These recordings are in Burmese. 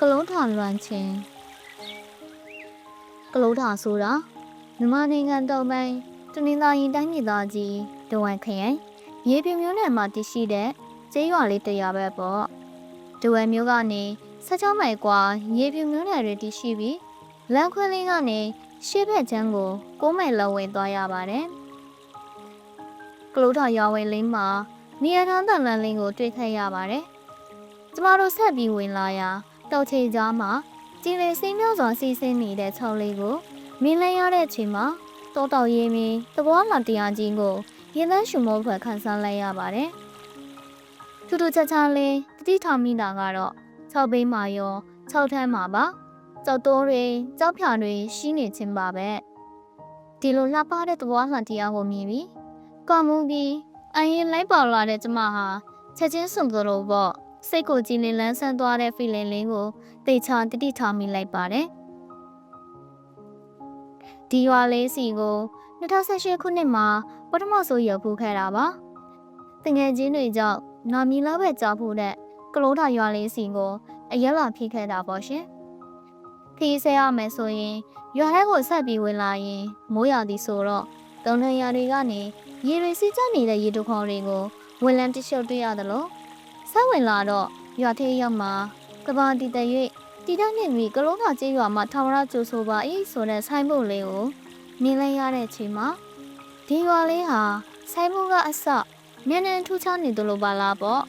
ကလုံးထာလွမ်းချင်းကလုံးထာဆိုတာမြန်မာနိုင်ငံတောင်ပိုင်းတနင်္သာရီတိုင်းဒေသကြီးဒဝံခရိုင်ရေပြမျိုးနယ်မှာတည်ရှိတဲ့ကျေးရွာလေးတစ်ရွာပဲပေါ့ဒဝံမျိုးကနေ16မိုင်กว่าရေပြမျိုးနယ်တွေတည်ရှိပြီးလမ်းခွဲလေးကနေရှေ့ဘက်ချမ်းကို6မိုင်လောက်ဝင်သွားရပါတယ်ကလုံးထာရွာဝင်လင်းမှာနေရာထမ်းတန်လန်းလင်းကိုတွေ့ခဲ့ရပါတယ်ကျမတို့ဆက်ပြီးဝင်လာရာ တောက်ချေကြားမှာကြည်လေစိမ့်မြောက်စွာစီးဆင်းနေတဲ့ချောင်းလေးကိုမြင်လိုက်ရတဲ့အချိန်မှာတောတောက်ရင်းမင်းသဘောလာတရားကြီးကိုရင်သန်းရှုမောဖွယ်ခန်းစားလိုက်ရပါတယ်။ထူးထူးခြားခြားလေးတတိထောင်မိတာကတော့6ဘိန်းမာရော6ထမ်းမှာပါ။ကြောက်တိုးတွေကြောက်ဖြာတွေရှိနေခြင်းပါပဲ။ဒီလိုလှပတဲ့သဘောလှတရားကိုမြင်ပြီးကော်မူပြီးအရင်လိုက်ပေါ်လာတဲ့ကျမဟာချက်ချင်းစွန်သလိုပေါ့ စိတ်ကိုကြည်လင်လန်းဆန်းသွားတဲ့ feeling လေးကိုတေချာတတိထားမိလိုက်ပါတယ်ဒီရွာလေးစီကို2018ခုနှစ်မှာပထမဆုံးရောက်ဖူးခဲ့တာပါတငယ်ချင်းတွေကြောင့်နာမီလာပဲကြားဖို့တဲ့ကလိုးထာရွာလေးစီကိုအရက်လာဖိခဲ့တာပေါ့ရှင်ခီးဆဲရမယ်ဆိုရင်ရွာထဲကိုဆက်ပြီးဝင်လာရင်မိုးရသည်ဆိုတော့တုံထန်ရာတွေကနေရေတွေစီးကျနေတဲ့ရေတခေါ်တွေကိုဝင်လန်းတရှုပ်တွေ့ရတယ်လို့ ဆက်ဝင်လာတော့ရွာထဲရောက်မှာကဘာတီတရွေ့တီတနဲ့မိကလုံးသာကျေးရွာမှာထာဝရကျိုးဆိုပါ၏ဆိုတဲ့ဆိုင်းဘုတ်လေးကိုမြင်လိုက်ရတဲ့အချိန်မှာဒီရွာလေးဟာဆိုင်းဘုတ်ကအစနည်းနည်းထူးခြားနေတယ်လို့ပါလားပေါ့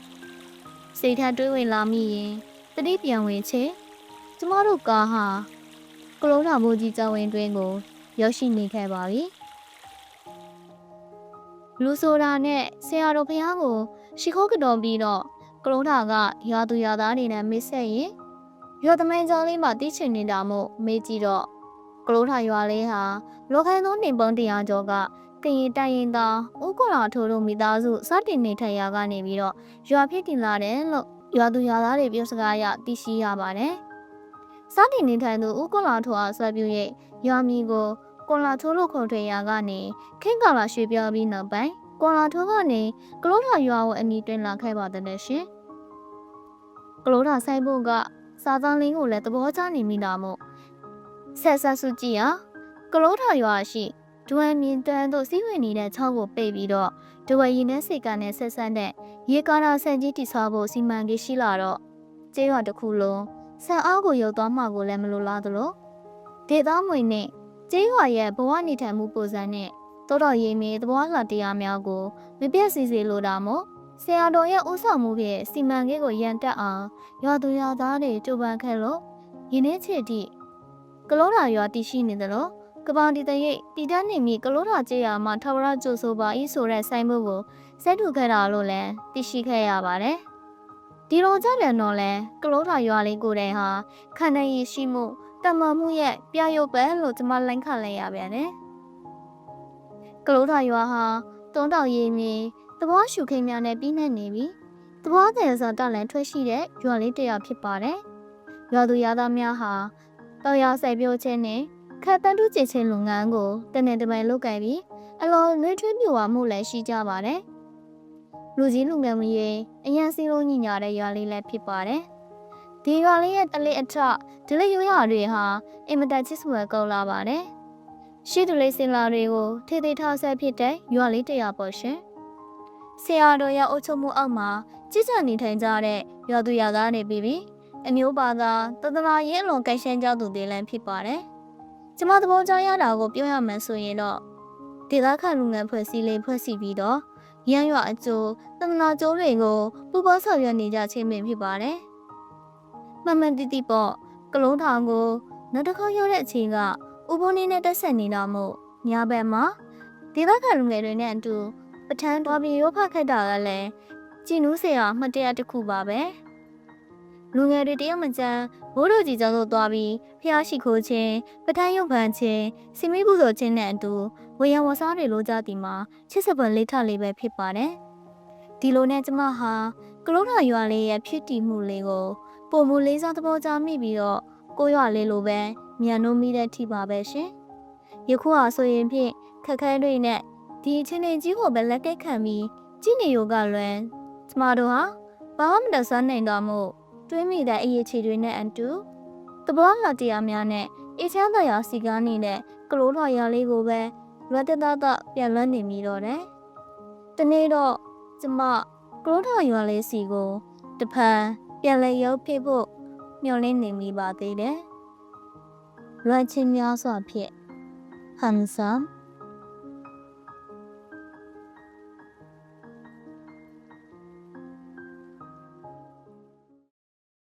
စိတ်ထတွေးဝင်လာမိရင်တတိပြန်ဝင်ချေကျမတို့ကားဟာကလုံးသာမိုးကြီးကျောင်းဝင်တွင်းကိုရောက်ရှိနေခဲ့ပါပြီလူဆိုတာနဲ့ဆရာတော်ဘုရားကိုရှိခိုးကတော်ပြီးတော့ ကလုံးထာကရွာသူရွာသားတွေနဲ့မိတ်ဆက်ရင်ရွာသမင်းကျောင်းလေးမှာတီးချင်နေတာမို့မေးကြည့်တော့ကလုံးထာရွာလေးဟာလောခိုင်းသောနေပုံတရားကျော်ကကရင်တိုင်ရင်သာဥက္ကလာထိုးတို့မိသားစုစတင်နေထိုင်ရာကနေပြီးတော့ရွာဖြစ်တင်လာတယ်လို့ရွာသူရွာသားတွေပြောစကားအရသိရှိရပါတယ်။စတင်နေထိုင်သူဥက္ကလာထိုးအားဆွဲပြု၍ရွာမီကိုကွန်လာထိုးလို့ခေါ်ထွေရာကနေခင်းကာလာရွှေပြောပြီးနောက်ပိုင်းကွန်လာထိုးကနေကလုံးထာရွာကိုအနီးတွင်လာခဲ့ပါတယ်ရှင်။ ကလုံးထာဆိုင်ဖို့ကစာသားလင်းကိုလည်းသဘောကျနေမိတာမို့ဆက်ဆက်စုကြည့်ဟာကလုံးထာရွာရှိဒွမ်မြင်တန်းတို့စီးဝင်နေတဲ့ချောင်းကိုပိတ်ပြီးတော့ဒဝရီနဲ့စိတ်ကနဲ့ဆက်ဆက်တဲ့ရေကာရာဆန်ကြီးတိဆောက်ဖို့စီမံကိန်းရှိလာတော့ကျေးရွာတစ်ခုလုံးဆန်အားကိုရုပ်သွားမှကိုလည်းမလိုလားသလိုဒေသမွေနဲ့ကျေးရွာရဲ့ဘဝနေထိုင်မှုပုံစံနဲ့တော်တော်ရေးမင်းသဘောလှတရားများကိုမပြတ်စီစီလိုတာမို့ ဆရာတော်ရဲ့ဥဆောင်မှုဖြင့်စီမံကိန်းကိုရန်တက်အောင်ရွာသူရွာသားတွေကြိုးပမ်းခဲ့လို့ယင်းနေ့ချေတိကလောဓာရွာတည်ရှိနေတယ်လို့ကပောင်တီတရိပ်တီတန်းနေမိကလောဓာကျေးရွာမှာထဝရကျိုးဆိုပါဤဆိုတဲ့ဆိုင်မှုကိုစက်တူခဲ့တာလို့လည်းသိရှိခဲ့ရပါတယ်ဒီလိုကြပြန်တော့လဲကလောဓာရွာလေးကိုယ်တိုင်ဟာခန္ဓာရည်ရှိမှုတမန်မှုရဲ့ပြရုပ်ပဲလို့ကျွန်မလိုင်းခတ်လိုက်ရပြန်တယ်ကလောဓာရွာဟာတွန်းတောက်ရည်မြေ သဘောရှုခိမ်းများနဲ့ပြီးနေနေပြီသဘောတည်စွာတလန်ထွက်ရှိတဲ့ရွာလေးတစ်ယောက်ဖြစ်ပါတယ်ရွာသူရွာသားများဟာတော်ရစိုက်ပျိုးခြင်းနဲ့ခတ်တန်းတူးကျခြင်းလုပ်ငန်းကိုတနေ့တပိုင်လုပ်ကြပြီးအလောနှွေးထွေးပြဝမှုလည်းရှိကြပါတယ်လူကြီးလူငယ်မရေအရန်စီလုံးညညာတဲ့ရွာလေးလည်းဖြစ်ပါတယ်ဒီရွာလေးရဲ့တလေးအထဒလေးရွာတွေဟာအင်မတန်ချစ်စွာကောင်းလာပါတယ်ရှိသူလေးစင်လာတွေကိုထေထေထားဆက်ဖြစ်တဲ့ရွာလေးတစ်ရွာပေါ့ရှင် ဆရာတော်ရဲ့အုပ်ချုပ်မှုအောက်မှာကြည်ကြံနေထိုင်ကြတဲ့ရွာသူရွာသားတွေပြီးပြီးအမျိုးပါသာတသနာရေးအလွန်ကြိုက်ရှမ်းကြသူတွေလည်းဖြစ်ပါတယ်။ကျမသဘောကျရတာကိုပြောရမှန်းဆိုရင်တော့ဒေသခံလူငယ်ဖွဲ့စည်းလေးဖွဲ့စည်းပြီးတော့ရန်ရွာအကျိုးတသနာကျိုးတွေကိုပူပေါင်းဆောင်ရွက်နေကြခြင်းပင်ဖြစ်ပါတယ်။မှန်မှန်တိတိပေါ့ကလုံးထောင်ကိုနောက်တစ်ခေါက်ရောက်တဲ့အချိန်ကဥပုံနေနဲ့တက်ဆက်နေတာမို့ညဘက်မှာဒေသခံလူငယ်တွေနဲ့အတူ ပထန်းတော်ပြီးရောဖခက်တာကလည်းကြည်နူးစရာမှတ်တရတစ်ခုပါပဲလူငယ်တွေတယောက်မကျန်းဘိုးတို့ကြီးကျောင်းသို့သွားပြီးဖျားရှိခိုးခြင်းပထန်းရုပ်ပန်းခြင်းစီမိပူဇော်ခြင်းနဲ့အတူဝေယံဝစားတွေလိုကြသည်မှာချစ်စပွန်လေးထလေးပဲဖြစ်ပါတယ်ဒီလိုနဲ့ကျမဟာကလုံးထာရွာလေးရဲ့ဖြစ်တည်မှုလေးကိုပုံမူလေးစားသဘောကျမိပြီးတော့ကိုရွာလေးလိုပဲမြန်နိုးမိတဲ့ထိပါပဲရှင်ယခုဟာဆိုရင်ဖြင့်ခက်ခဲတွေနဲ့ ဒီအချင်းချင်းကြီးကိုပဲလက်ကဲခံပြီးကြည်နေရောကလွန်ကျမတို့ဟာဘာမှမတဆန်းနိုင်တော့မို့တွင်းမိတဲ့အရေးချေတွေနဲ့အတူတဘောလာတရားများနဲ့အေချမ်းတရားစီကားနေတဲ့ကလိုထော်ရလေးကိုပဲလွတ်တတတပြန်လွှမ်းနေမိတော့တယ်။တနေ့တော့ကျမကလိုထော်ရွာလေးစီကိုတဖန်ပြန်လဲရုပ်ဖြစ်ဖို့မျှော်လင့်နေမိပါသေးတယ်။လွမ်းချင်းများစွာဖြင့်ဟန်ဆမ်